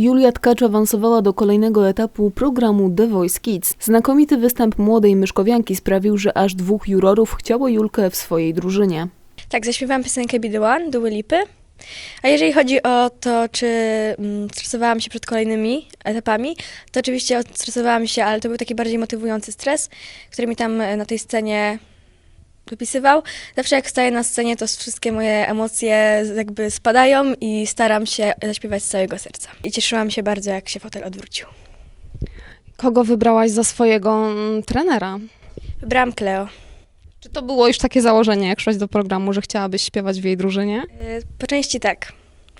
Julia Tkacz awansowała do kolejnego etapu programu The Voice Kids. Znakomity występ młodej myszkowianki sprawił, że aż dwóch jurorów chciało Julkę w swojej drużynie. Tak, zaśpiewałam piosenkę Be The One, Dua Lipy. A jeżeli chodzi o to, czy mm, stresowałam się przed kolejnymi etapami, to oczywiście stresowałam się, ale to był taki bardziej motywujący stres, który mi tam e, na tej scenie dopisywał. Zawsze jak staję na scenie, to wszystkie moje emocje jakby spadają i staram się zaśpiewać z całego serca. I cieszyłam się bardzo, jak się fotel odwrócił. Kogo wybrałaś za swojego mm, trenera? Wybrałam Cleo. Czy to było już takie założenie, jak szłaś do programu, że chciałabyś śpiewać w jej drużynie? E, Po części tak.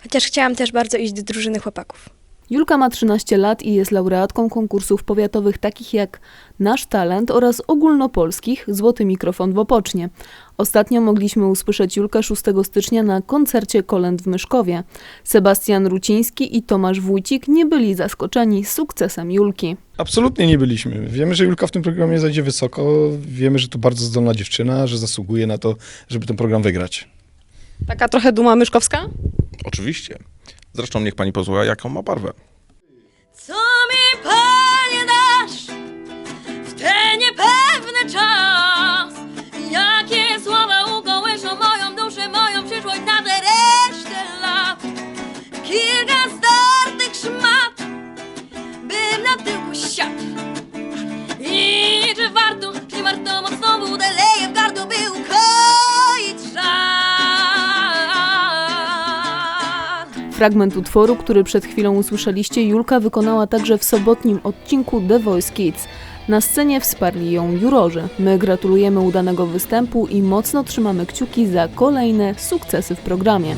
Chociaż chciałam też bardzo iść do drużyny chłopaków. Julka ma 13 lat i jest laureatką konkursów powiatowych takich jak Nasz Talent oraz ogólnopolskich Złoty Mikrofon w Opocznie. Ostatnio mogliśmy usłyszeć Julkę 6 stycznia na koncercie Kolęd w Myszkowie. Sebastian Ruciński i Tomasz Wójcik nie byli zaskoczeni sukcesem Julki. Absolutnie nie byliśmy. Wiemy, że Julka w tym programie zajdzie wysoko. Wiemy, że to bardzo zdolna dziewczyna, że zasługuje na to, żeby ten program wygrać. Taka trochę duma myszkowska? Oczywiście. Zresztą niech pani posłucha, jaką ma barwę. Co Fragment utworu, który przed chwilą usłyszeliście, Julka wykonała także w sobotnim odcinku The Voice Kids. Na scenie wsparli ją jurorzy. My gratulujemy udanego występu i mocno trzymamy kciuki za kolejne sukcesy w programie.